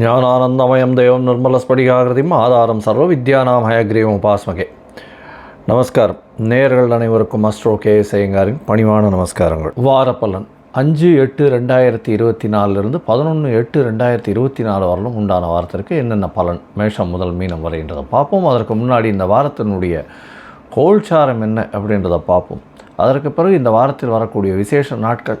ஞானானந்தமயம் தேவம் நிர்மலஸ்படிகாகிருதியும் ஆதாரம் சர்வ வித்யானாம் ஹயக்ரீவம் உபாஸ்மகே. நமஸ்காரம். நேர்கள் அனைவருக்கும் அஸ்ட்ரோ கே செய்யங்காரின் பணிவான நமஸ்காரங்கள். வாரப்பலன் அஞ்சு எட்டு ரெண்டாயிரத்தி இருபத்தி நாலுலேருந்து பதினொன்று எட்டு ரெண்டாயிரத்தி இருபத்தி நாலு வரலும் உண்டான வாரத்திற்கு என்னென்ன பலன் மேஷம் முதல் மீனம் வரைன்றதை பார்ப்போம். அதற்கு முன்னாடி இந்த வாரத்தினுடைய கோல்சாரம் என்ன அப்படின்றத பார்ப்போம். அதற்கு பிறகு இந்த வாரத்தில் வரக்கூடிய விசேஷ நாட்கள்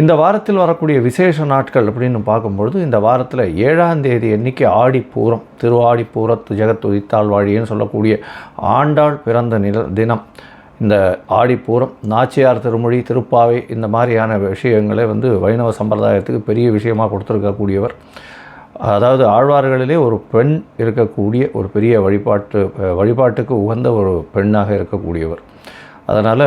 இந்த வாரத்தில் வரக்கூடிய விசேஷ நாட்கள் அப்படின்னு பார்க்கும்பொழுது இந்த வாரத்தில் ஏழாம் தேதி எண்ணிக்கை ஆடிப்பூரம் திருவாடிப்பூரத்து ஜெகத் உதித்தாள் வாழின்னு சொல்லக்கூடிய ஆண்டாள் பிறந்த நில தினம். இந்த ஆடிப்பூரம் நாச்சியார் திருமொழி திருப்பாவை இந்த மாதிரியான விஷயங்களை வந்து வைணவ சம்பிரதாயத்துக்கு பெரிய விஷயமாக கொடுத்துருக்கக்கூடியவர். அதாவது ஆழ்வார்களிலே ஒரு பெண் இருக்கக்கூடிய ஒரு பெரிய வழிபாட்டு வழிபாட்டுக்கு உகந்த ஒரு பெண்ணாக இருக்கக்கூடியவர். அதனால்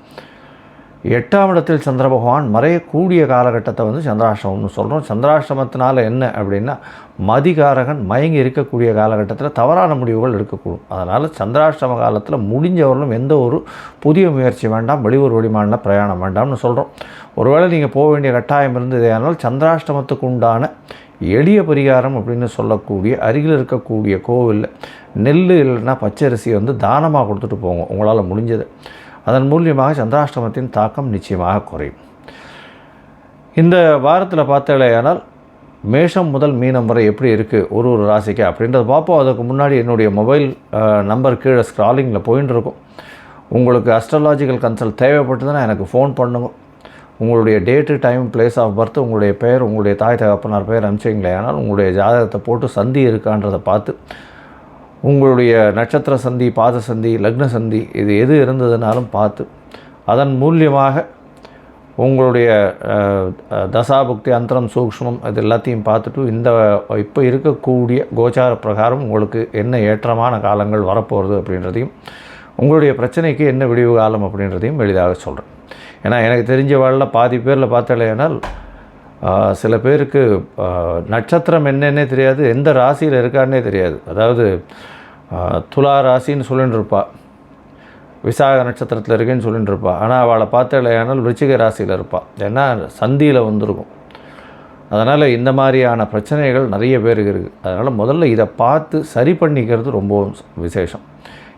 எட்டாம் இடத்தில் சந்திர பகவான் மறையக்கூடிய காலகட்டத்தை வந்து சந்திராஷ்டமம்னு சொல்கிறோம் சந்திராஷ்டமத்தினால என்ன அப்படின்னா மதிகாரகன் மயங்கி இருக்கக்கூடிய காலகட்டத்தில் தவறான முடிவுகள் எடுக்கக்கூடும். அதனால் சந்திராஷ்டம காலத்தில் முடிஞ்சவர்களும் எந்த ஒரு புதிய முயற்சி வேண்டாம் வெளியூர் வெளிமாநில பிரயாணம் வேண்டாம்னு சொல்கிறோம் ஒருவேளை நீங்கள் போக வேண்டிய கட்டாயம் இருந்தது ஆனால் சந்திராஷ்டமத்துக்கு உண்டான எளிய பரிகாரம் அப்படின்னு சொல்லக்கூடிய அருகில் இருக்கக்கூடிய கோவிலில் நெல் இல்லைன்னா பச்சரிசி வந்து தானமாக கொடுத்துட்டு போங்க. உங்களால் முடிஞ்சது. அதன் மூலியமாக சந்திராஷ்டமத்தின் தாக்கம் நிச்சயமாக குறையும். இந்த வாரத்தில் பார்த்தாலேயானால் மேஷம் முதல் மீனம் வரை எப்படி இருக்குது ஒரு ஒரு ராசிக்கு அப்படின்றத பார்ப்போம். அதுக்கு முன்னாடி என்னுடைய மொபைல் நம்பர் கீழே ஸ்க்ராலிங்கில் போயின்னு இருக்கும் உங்களுக்கு அஸ்ட்ராலாஜிக்கல் கன்சல்ட் தேவைப்பட்டதுன்னா எனக்கு ஃபோன் பண்ணுங்க. உங்களுடைய date time place of birth உங்களுடைய பெயர் உங்களுடைய தாய் தகப்பனார் பெயர் அனுப்பிச்சிங்களே. ஆனால் உங்களுடைய ஜாதகத்தை போட்டு சந்தி இருக்கான்றதை பார்த்து உங்களுடைய நட்சத்திர சந்தி பாத சந்தி லக்ன சந்தி இது எது இருந்ததுனாலும் பார்த்து அதன் மூலியமாக உங்களுடைய தசாபுக்தி அந்தரம் சூக்ஷ்மம் இது எல்லாத்தையும் பார்த்துட்டு இந்த இப்போ இருக்கக்கூடிய கோச்சார பிரகாரம் உங்களுக்கு என்ன ஏற்றமான காலங்கள் வரப்போகிறது அப்படின்றதையும் உங்களுடைய பிரச்சனைக்கு என்ன விடிவு காலம் அப்படின்றதையும் எளிதாக சொல்கிறேன் ஏன்னா எனக்கு தெரிஞ்ச வாழ்ல பாதி பேரில் பார்த்தாலேனால் சில பேருக்கு நட்சத்திரம் என்னன்னே தெரியாது எந்த ராசியில் இருக்கான்னே தெரியாது. அதாவது துலா ராசின்னு சொல்லிட்டு இருப்பா விசாக நட்சத்திரத்தில் இருக்கேன்னு சொல்லிட்டு இருப்பாள் ஆனால் அவளை பார்த்தாலேயானால் ருச்சிக ராசியில் இருப்பாள் ஏன்னா சந்தியில் வந்திருக்கும். அதனால் இந்த மாதிரியான பிரச்சனைகள் நிறைய பேருக்கு இருக்குது அதனால் முதல்ல இதை பார்த்து சரி பண்ணிக்கிறது ரொம்பவும் விசேஷம்.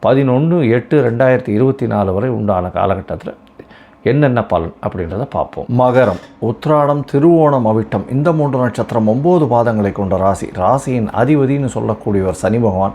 பதினொன்று எட்டு ரெண்டாயிரத்தி இருபத்தி நாலு வரை உண்டான காலகட்டத்தில் என்னென்ன பலன் அப்படின்றத பார்ப்போம். மகரம் உத்ராடம் திருவோணம் அவிட்டம் இந்த மூன்று நட்சத்திரம் ஒம்பது பாதங்களை கொண்ட ராசி. ராசியின் அதிபதின்னு சொல்லக்கூடியவர் சனி பகவான்.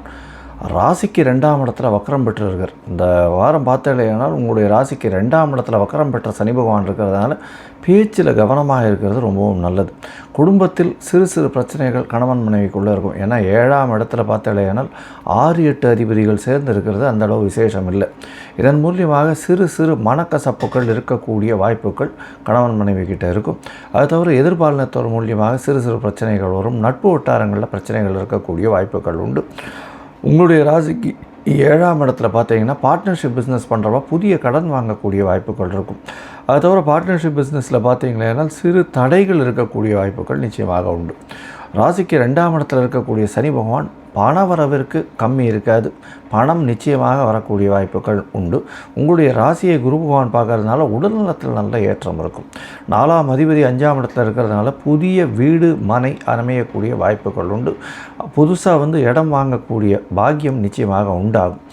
ராசிக்கு ரெண்டாம் இடத்துல வக்கரம் பெற்றிருக்கார். இந்த வாரம் பார்த்தேனால் உங்களுடைய ராசிக்கு ரெண்டாம் இடத்துல வக்கரம் பெற்ற சனி பகவான் இருக்கிறதுனால பேச்சில் கவனமாக இருக்கிறது ரொம்பவும் நல்லது. குடும்பத்தில் சிறு சிறு பிரச்சனைகள் கணவன் மனைவிக்குள்ளே இருக்கும். ஏன்னா ஏழாம் இடத்துல பார்த்தேனால் ஆறு எட்டு அதிபதிகள் சேர்ந்து இருக்கிறது அந்த அளவு விசேஷம் இல்லை. இதன் மூலியமாக சிறு சிறு மனக்கசப்புகள் இருக்கக்கூடிய வாய்ப்புகள் கணவன் மனைவி கிட்டே இருக்கும். அது தவிர எதிர்பாலினத்தோர் மூலியமாக சிறு சிறு பிரச்சனைகள் வரும். நட்பு வட்டாரங்களில் பிரச்சனைகள் இருக்கக்கூடிய வாய்ப்புகள் உண்டு. உங்களுடைய ராசிக்கு ஏழாம் இடத்துல பார்த்தீங்கன்னா பார்ட்னர்ஷிப் பிஸ்னஸ் பண்ணுறவா புதிய கடன் வாங்கக்கூடிய வாய்ப்புகள் இருக்கும். அது தவிர பார்ட்னர்ஷிப் பிஸ்னஸில் பார்த்தீங்கன்னா சிறு தடைகள் இருக்கக்கூடிய வாய்ப்புகள் நிச்சயமாக உண்டு. ராசிக்கு ரெண்டாம் இடத்துல இருக்கக்கூடிய சனி பகவான் பணவரவிற்கு கம்மி இருக்காது. பணம் நிச்சயமாக வரக்கூடிய வாய்ப்புகள் உண்டு. உங்களுடைய ராசியை குரு பகவான் பார்க்கறதுனால உடல்நலத்தில் நல்ல ஏற்றம் இருக்கும். நாலாம் அதிபதி அஞ்சாம் இடத்துல இருக்கிறதுனால புதிய வீடு மனை அமையக்கூடிய வாய்ப்புகள் உண்டு. புதுசாக வந்து இடம் வாங்கக்கூடிய பாக்கியம் நிச்சயமாக உண்டாகும்.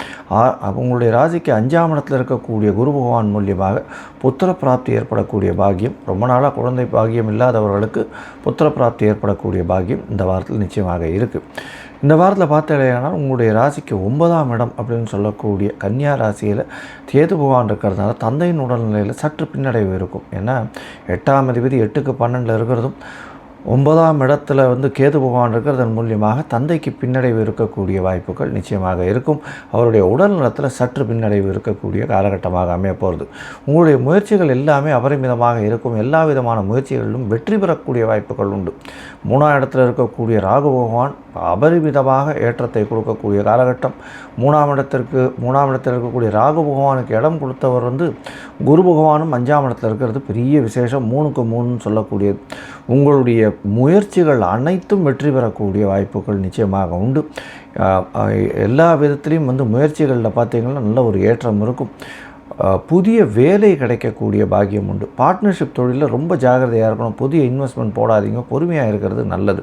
உங்களுடைய ராசிக்கு அஞ்சாம் இடத்துல இருக்கக்கூடிய குரு பகவான் மூலியமாக புத்திர பிராப்தி ஏற்படக்கூடிய பாக்கியம் ரொம்ப நாளாக குழந்தை பாக்கியம் இல்லாதவர்களுக்கு புத்திர பிராப்தி ஏற்படக்கூடிய பாக்கியம் இந்த வாரத்தில் நிச்சயமாக இருக்குது இந்த வாரத்தில் பார்த்தீங்கன்னா உங்களுடைய ராசிக்கு ஒன்பதாம் இடம் அப்படின்னு சொல்லக்கூடிய கன்னியா ராசியில் தேது பகவான் இருக்கிறதுனால தந்தையின் உடல்நிலையில் சற்று பின்னடைவு இருக்கும். ஏன்னா எட்டாம் அதிபதி எட்டுக்கு பன்னெண்டில் இருக்கிறதும் ஒன்பதாம் இடத்துல வந்து கேது பகவான் இருக்கிறதன் மூலியமாக தந்தைக்கு பின்னடைவு இருக்கக்கூடிய வாய்ப்புகள் நிச்சயமாக இருக்கும். அவருடைய உடல் நலத்தில் சற்று பின்னடைவு இருக்கக்கூடிய காலகட்டமாக அமைய போகிறது உங்களுடைய முயற்சிகள் எல்லாமே அபரிமிதமாக இருக்கும். எல்லா விதமான முயற்சிகளிலும் வெற்றி பெறக்கூடிய வாய்ப்புகள் உண்டு. மூணாம் இடத்துல இருக்கக்கூடிய ராகு பகவான் அபரிமிதமாக ஏற்றத்தை கொடுக்கக்கூடிய காலகட்டம். மூணாம் இடத்திற்கு மூணாம் இடத்தில் இருக்கக்கூடிய ராகு பகவானுக்கு இடம் கொடுத்தவர் வந்து குரு பகவானும் அஞ்சாம் இடத்துல இருக்கிறது பெரிய விசேஷம். மூணுக்கு மூணுன்னு சொல்லக்கூடியது. உங்களுடைய முயற்சிகள் அனைத்தும் வெற்றி பெறக்கூடிய வாய்ப்புகள் நிச்சயமாக உண்டு. எல்லா விதத்துலேயும் வந்து முயற்சிகளில் பார்த்தீங்கன்னா நல்ல ஒரு ஏற்றம் இருக்கும். புதிய வேலை கிடைக்கக்கூடிய பாக்கியம் உண்டு. பார்ட்னர்ஷிப் தொழிலில் ரொம்ப ஜாகிரதையாக இருக்கணும். புதிய இன்வெஸ்ட்மெண்ட் போடாதீங்க. பொறுமையாக இருக்கிறது நல்லது.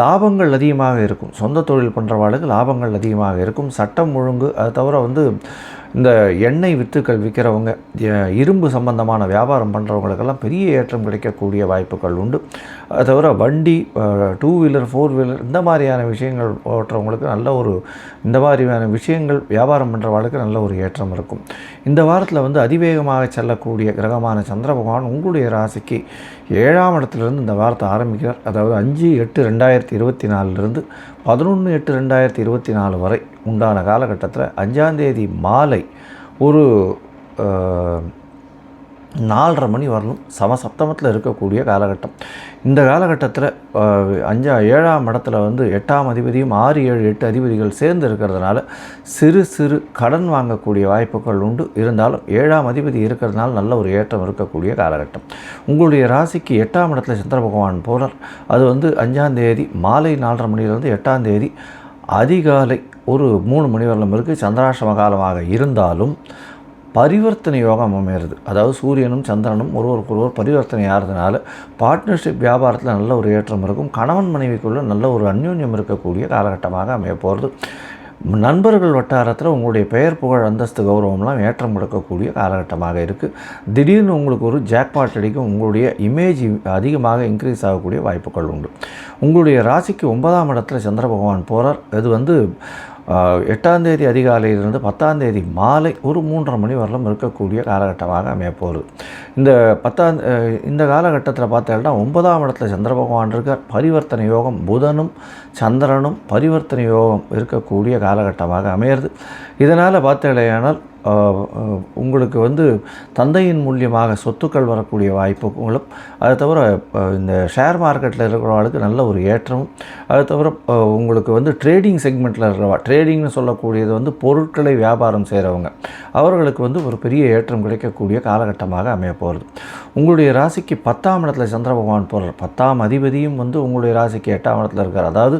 லாபங்கள் அதிகமாக இருக்கும். சொந்த தொழில் பண்ணுறவாளுக்கு லாபங்கள் அதிகமாக இருக்கும். சட்டம் ஒழுங்கு அது தவிர வந்து இந்த எண்ணெய் வித்துக்கள் விற்கிறவங்க இரும்பு சம்பந்தமான வியாபாரம் பண்ணுறவங்களுக்கெல்லாம் பெரிய ஏற்றம் கிடைக்கக்கூடிய வாய்ப்புகள் உண்டு. அது தவிர வண்டி டூ வீலர் ஃபோர் வீலர் இந்த மாதிரியான விஷயங்கள் ஓட்டுறவங்களுக்கு நல்ல ஒரு இந்த மாதிரியான விஷயங்கள் வியாபாரம் பண்ணுறவங்களுக்கு நல்ல ஒரு ஏற்றம் இருக்கும். இந்த வாரத்தில் வந்து அதிவேகமாக செல்லக்கூடிய கிரகமான சந்திர பகவான் உங்களுடைய ராசிக்கு ஏழாம் இடத்துலேருந்து இந்த வாரத்தை ஆரம்பிக்கிறார். அதாவது அஞ்சு எட்டு ரெண்டாயிரத்தி இருபத்தி நாலுலேருந்து பதினொன்று எட்டு ரெண்டாயிரத்தி இருபத்தி நாலு வரை உண்டான காலகட்டத்தில் அஞ்சாந்தேதி மாலை ஒரு நாலரை மணி வரலும் சமசப்தமத்தில் இருக்கக்கூடிய காலகட்டம். இந்த காலகட்டத்தில் அஞ்சா ஏழாம் இடத்துல வந்து எட்டாம் அதிபதியும் ஆறு ஏழு எட்டு அதிபதிகள் சேர்ந்து இருக்கிறதுனால சிறு சிறு கடன் வாங்கக்கூடிய வாய்ப்புகள் உண்டு. இருந்தாலும் ஏழாம் அதிபதி இருக்கிறதுனால நல்ல ஒரு ஏற்றம் இருக்கக்கூடிய காலகட்டம். உங்களுடைய ராசிக்கு எட்டாம் இடத்துல சந்திர பகவான் போனார். அது வந்து அஞ்சாம் தேதி மாலை நாலரை மணியிலிருந்து எட்டாம் தேதி அதிகாலை ஒரு மூணு மணி வரலும் இருக்குது சந்திராஷ்டம காலமாக இருந்தாலும் பரிவர்த்தனை யோகம் அமையிறது. அதாவது சூரியனும் சந்திரனும் ஒருவருக்கு ஒருவர் பரிவர்த்தனை ஆகிறதுனால பார்ட்னர்ஷிப் வியாபாரத்தில் நல்ல ஒரு ஏற்றம் இருக்கும். கணவன் மனைவிக்குள்ள நல்ல ஒரு அந்யோன்யம் இருக்கக்கூடிய காலகட்டமாக அமைய போகிறது நண்பர்கள் வட்டாரத்தில் உங்களுடைய பெயர் புகழ் அந்தஸ்து கௌரவம்லாம் ஏற்றம் கொடுக்கக்கூடிய காலகட்டமாக இருக்குது திடீர்னு உங்களுக்கு ஒரு ஜாக்பாட் அடிக்கும். உங்களுடைய இமேஜ் அதிகமாக இன்க்ரீஸ் ஆகக்கூடிய வாய்ப்புகள் உண்டு. உங்களுடைய ராசிக்கு ஒன்பதாம் இடத்துல சந்திர பகவான் போகிறார் இது வந்து எட்டாந்தேதி அதிகாலையிலிருந்து பத்தாந்தேதி மாலை ஒரு மூன்றரை மணி வரலும் இருக்கக்கூடிய காலகட்டமாக அமையப்போகுது. இந்த பத்தாம் இந்த காலகட்டத்தில் பார்த்தீங்கன்னா ஒன்பதாம் இடத்துல சந்திர பகவான் இருக்கார். பரிவர்த்தனை யோகம் புதனும் சந்திரனும் பரிவர்த்தனை யோகம் இருக்கக்கூடிய காலகட்டமாக அமையிறது. இதனால் பார்த்தீங்களேயானால் உங்களுக்கு வந்து தந்தையின் மூலியமாக சொத்துக்கள் வரக்கூடிய வாய்ப்புகளும் அதை தவிர இந்த ஷேர் மார்க்கெட்டில் இருக்கிறவங்களுக்கு நல்ல ஒரு ஏற்றமும் அதை தவிர உங்களுக்கு வந்து ட்ரேடிங் செக்மெண்ட்டில் இருக்கிறவா ட்ரேடிங்னு சொல்லக்கூடியது வந்து பொருட்களை வியாபாரம் செய்கிறவங்க அவர்களுக்கு வந்து ஒரு பெரிய ஏற்றம் கிடைக்கக்கூடிய காலகட்டமாக அமைய போகிறது உங்களுடைய ராசிக்கு பத்தாம் இடத்துல சந்திர பகவான் போடுற பத்தாம் அதிபதியும் வந்து உங்களுடைய ராசிக்கு எட்டாம் இடத்துல இருக்கார். அதாவது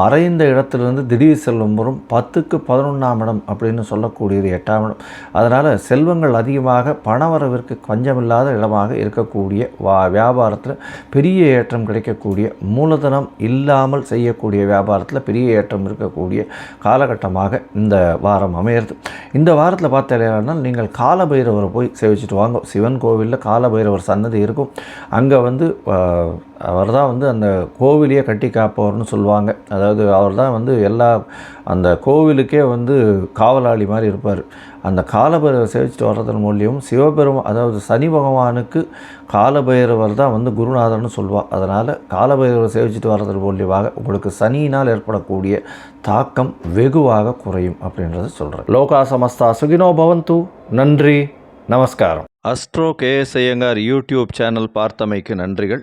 மறைந்த இடத்துலேருந்து திடீர் செல்லும் வரும். பத்துக்கு பதினொன்றாம் இடம் அப்படின்னு சொல்லக்கூடியது எட்டாம் இடம். அதனால் செல்வங்கள் அதிகமாக பணவரவிற்கு பஞ்சமில்லாத இடமாக இருக்கக்கூடிய வா வியாபாரத்தில் பெரிய ஏற்றம் கிடைக்கக்கூடிய மூலதனம் இல்லாமல் செய்யக்கூடிய வியாபாரத்தில் பெரிய ஏற்றம் இருக்கக்கூடிய காலகட்டமாக இந்த வாரம் அமையிறது. இந்த வாரத்தில் பார்த்தீங்கன்னா நீங்கள் காலபைரவரை போய் சேவிச்சுட்டு வாங்க. சிவன் கோவிலில் காலபைரவர் சன்னதி இருக்கும். அங்கே வந்து அவர் தான் வந்து அந்த கோவிலையே கட்டி காப்பவர்னு சொல்லுவாங்க. அதாவது அவர் தான் வந்து எல்லா அந்த கோவிலுக்கே வந்து காவலாளி மாதிரி இருப்பார். அந்த காலபைரவர் சேவிச்சுட்டு வர்றதன் மூலியம் சிவபெருமா அதாவது சனி பகவானுக்கு காலபைரவர் தான் வந்து குருநாதர்னு சொல்லுவாள் அதனால் காலபைரவர் சேவிச்சுட்டு வர்றதன் மூலியமாக உங்களுக்கு சனியினால் ஏற்படக்கூடிய தாக்கம் வெகுவாக குறையும் அப்படின்றத சொல்கிறேன் லோகா சமஸ்தா சுகினோ பவந்து. நன்றி. நமஸ்காரம். Astro KS Iyengar YouTube channel பார்த்தமைக்கு நன்றிகள்.